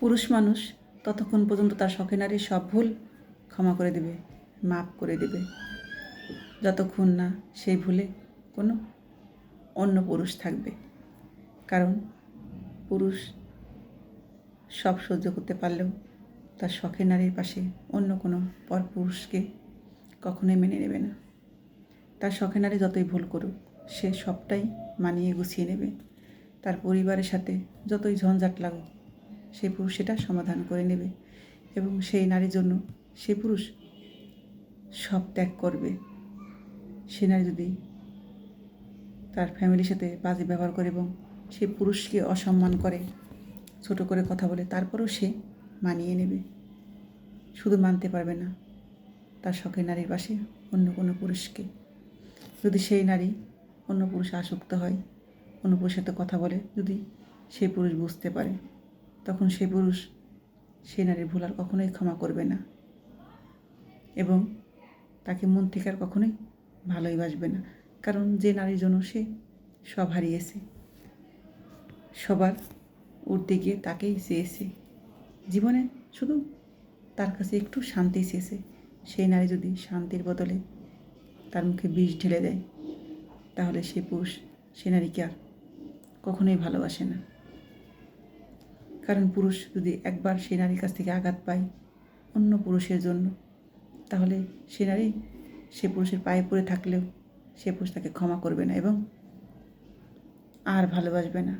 পুরুষ মানুষ ততক্ষণ পর্যন্ত তার শখে নারীর সব ভুল ক্ষমা করে দেবে, মাফ করে দেবে। যতক্ষণ না সেই ভুলে কোনো অন্য পুরুষ থাকবে। কারণ পুরুষ সব সহ্য করতে পারলেও তার শখের নারীর পাশে অন্য কোনো পর পুরুষকে কখনোই মেনে নেবে না। তার শখের নারী যতই ভুল করুক, সে সবটাই মানিয়ে গুছিয়ে নেবে। তার পরিবারের সাথে যতই ঝঞ্ঝাট লাগুক সেই পুরুষ সেটা সমাধান করে নেবে এবং সেই নারীর জন্য সে পুরুষ সব ত্যাগ করবে। সে নারী যদি তার ফ্যামিলির সাথে বাজে ব্যবহার করে এবং সে পুরুষকে অসম্মান করে, ছোট করে কথা বলে, তারপরেও সে মানিয়ে নেবে। শুধু মানতে পারবে না, তার শখের নারীর পাশে অন্য কোনো পুরুষকে। যদি সেই নারী অন্য পুরুষে আসক্ত হয়, অন্য পুরুষের সাথে কথা বলে, যদি সেই পুরুষ বুঝতে পারে। তখন সেই পুরুষ সেই নারীর ভুল আর কখনোই ক্ষমা করবে না। এবং তাকে মন থেকে আর কখনোই ভালোই বাসবে না। কারণ যে নারীর জন্য সে, সব হারিয়েছে। সবার উঠতে গিয়ে তাকেই চেয়েছে। জীবনে শুধু তার কাছে একটু শান্তি চেয়েছে। সেই নারী যদি শান্তির বদলে তার মুখে বিষ ঢেলে দেয়, তাহলে সে পুরুষ, সে নারীকে আর কখনোই ভালোবাসে না। কারণ পুরুষ যদি একবার সে নারীর কাছ থেকে আঘাত পায় অন্য পুরুষের জন্য, তাহলে সে নারী সে পুরুষের পায়ে পড়ে থাকলেও সে পুরুষ তাকে ক্ষমা করবে না এবং আর ভালোবাসবে না।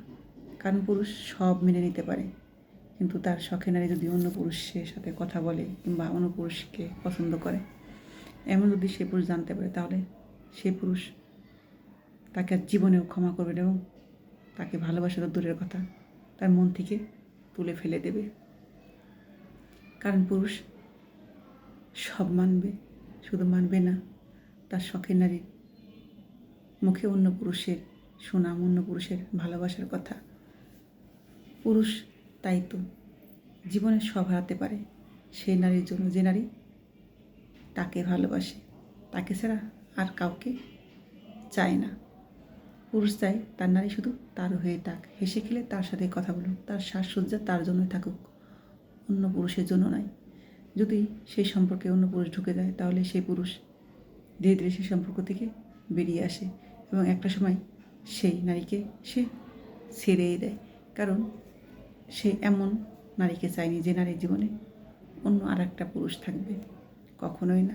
কারণ পুরুষ সব মেনে নিতে পারে, কিন্তু তার শখে নারী যদি অন্য পুরুষের সাথে কথা বলে কিংবা অন্য পুরুষকে পছন্দ করে, এমন যদি সে পুরুষ জানতে পারে, তাহলে সে পুরুষ তাকে আর জীবনেও ক্ষমা করবে এবং তাকে ভালোবাসা তো দূরের কথা, তার মন থেকে তুলে ফেলে দেবে। কারণ পুরুষ সব মানবে, শুধু মানবে না, তার শখের নারী। মুখে অন্য পুরুষের সুনাম, অন্য পুরুষের ভালোবাসার কথা। পুরুষ তাই তো জীবনে সব হারাতে পারে। সেই নারীর জন্য যে নারী তাকে ভালোবাসে, তাকে ছাড়া আর কাউকে চায় না। পুরুষ চায়, তার নারী শুধু তার হয়ে থাক। হেসে খেলে তার সাথে কথা বলুক, তার সাজসজ্জা তার জন্য থাকুক, অন্য পুরুষের জন্য নয়। যদি সেই সম্পর্কে অন্য পুরুষ ঢুকে যায়, তাহলে সেই পুরুষ ধীরে ধীরে সেই সম্পর্ক থেকে বেরিয়ে আসে এবং একটা সময় সেই নারীকে সে ছেড়েই দেয়। কারণ সে এমন নারীকে চায়নি যে নারীর জীবনে অন্য আর একটা পুরুষ থাকবে। কখনোই না।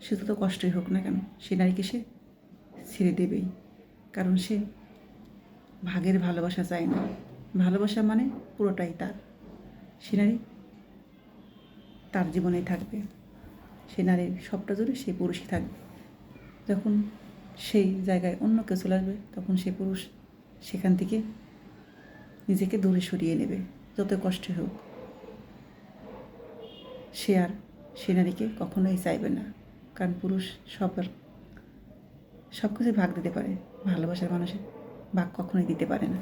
সে তো কষ্টই হোক না কেন সে নারীকে সে ছেড়ে দেবেই। কারণ সে ভাগের ভালোবাসা চায় না। ভালোবাসা মানে পুরোটাই তার। সে নারী তার জীবনেই থাকবে। সে নারীর সবটা জুড়ে সেই পুরুষই থাকবে। যখন সেই জায়গায় অন্য কেউ চলে আসবে, তখন সে পুরুষ সেখান থেকে নিজেকে দূরে সরিয়ে নেবে, যত কষ্ট হোক। সে আর সে নারীকে কখনোই চাইবে না। কারণ পুরুষ সবার সব কিছু ভাগ দিতে পারে। ভালোবাসার মানুষের ভাগ কখনোই দিতে পারে না।